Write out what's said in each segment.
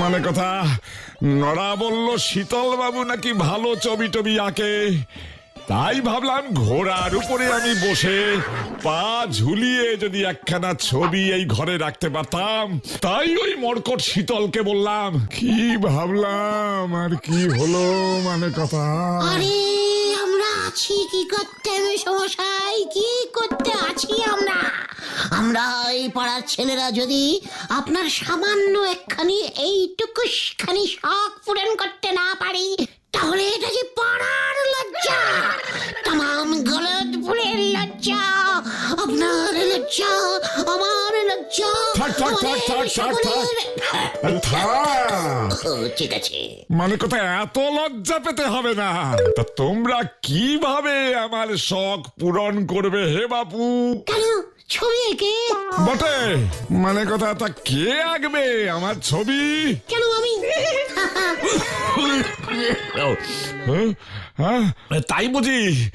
মানে কথা, নড়া বলল শীতল বাবু নাকি ভালো ছবি টবি আঁকে? তাই ভাবলাম ঘোড়ার উপরে আমি বসে পা ঝুলিয়ে যদি একখানা ছবি এই ঘরে রাখতে পারতাম, তাই ওই মরকট শীতলকে বললাম, কি ভাবলাম, আর কি হলো মানে কথা? আমরা আছি, কি করতে সমস্যাই কি করতে আছি আমরা? আমরা এই পাড়ার ছেলেরা যদি আপনার সামান্য একখানি এইটুকুখানি শখ পূরণ করতে না পারি তাহলে এটা যে পাড়ার লজ্জা। তাম গলদপুরের লজ্জা আপনার লজ্জা আমার লজ্জা ঠিক আছে। মানে কথা এত লজ্জা পেতে হবে না? তা তোমরা কীভাবে আমার শখ পূরণ করবে হে বাপু? কেন? ছবি এঁকে? বটে। মানে কথা তা কে আঁকবে আমার ছবি? কেন আমি? হ্যাঁ? হ্যাঁ? তাই বুঝি।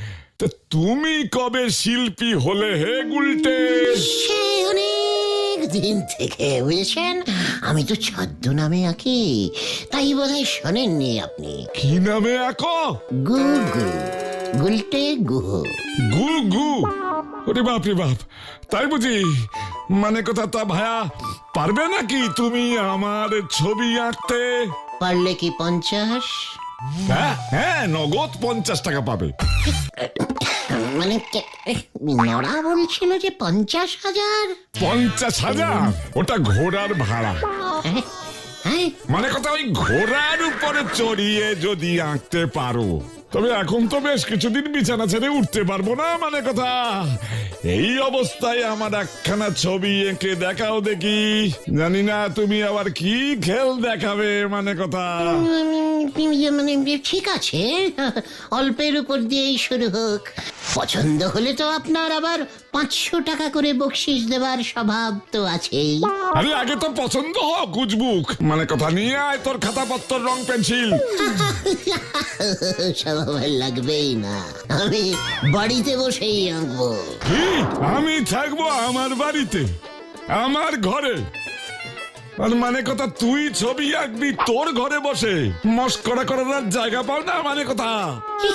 তুমি কবে শিল্পী হলে হে গুলটে? সে অনেক দিন থেকে বুঝেছেন আমি তো ছদ্ম নামে আঁকি। তাই বোধহয় শোনেননি আপনি। কি নামে আঁকো? গু গু গুলটে গুহ। গু গু ওরে বাপ রে বাপ। তাই বুঝি মানে কথা তা ভায়া পারবে নাকি তুমি আমার ছবি আঁকতে? পারলে কি পঞ্চাশ? হ্যাঁ হ্যাঁ নগদ পঞ্চাশ টাকা পাবে। মানে নড়া বলছিল যে পঞ্চাশ হাজার। পঞ্চাশ হাজার? ওটা ঘোড়ার ভাড়া। মানে কথা ওই ঘোড়ার উপরে চড়িয়ে যদি আঁকতে পারো। তবে এখন তো বেশ কিছুদিন বিছানা ছেড়ে উঠতে পারব না মানে কথা। এই অবস্থায় আমার একখানা ছবি এঁকে দেখাও দেখি। জানি না তুমি আবার কি খেল দেখাবে মানে কথা। উম, মানে ঠিক আছে। অল্পের উপর দিয়েই শুরু হোক। পছন্দ হলে তো আপনার আবার পাঁচশো টাকা করে বকশিস দেবার স্বভাব তো আছেই। আরে আগে তো পছন্দ হোক উজবুক মানে কথা নিয়ে আয় তোর খাতাপত্র রং পেন্সিল। স্বভাব আর লাগবেই না। আমি বাড়িতে বসেই আঁকবো। কি? আমি থাকব আমার বাড়িতে আমার ঘরে। আর মানে কথা তুই ছবি আঁকবি তোর ঘরে বসে। মস্করা করার আর জায়গা পাও না মানে কথা।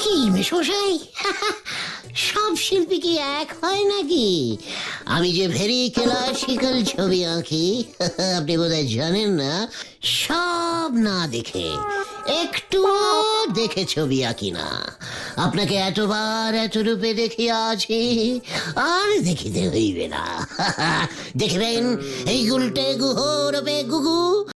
কি মেশমশাই? সব শিল্পী কি এক হয় নাকি? আমি যে ভেরি ক্লাসিক্যাল ছবি আঁকি, আপনি বোধহয় জানেন না, সব না দেখে একটু দেখে ছবি আঁকি না। আপনাকে এতবার এত রূপে দেখিয়াছি আর দেখিতে হইবে না। দেখবেন, এই গুলটে গুহ রূপে গুগু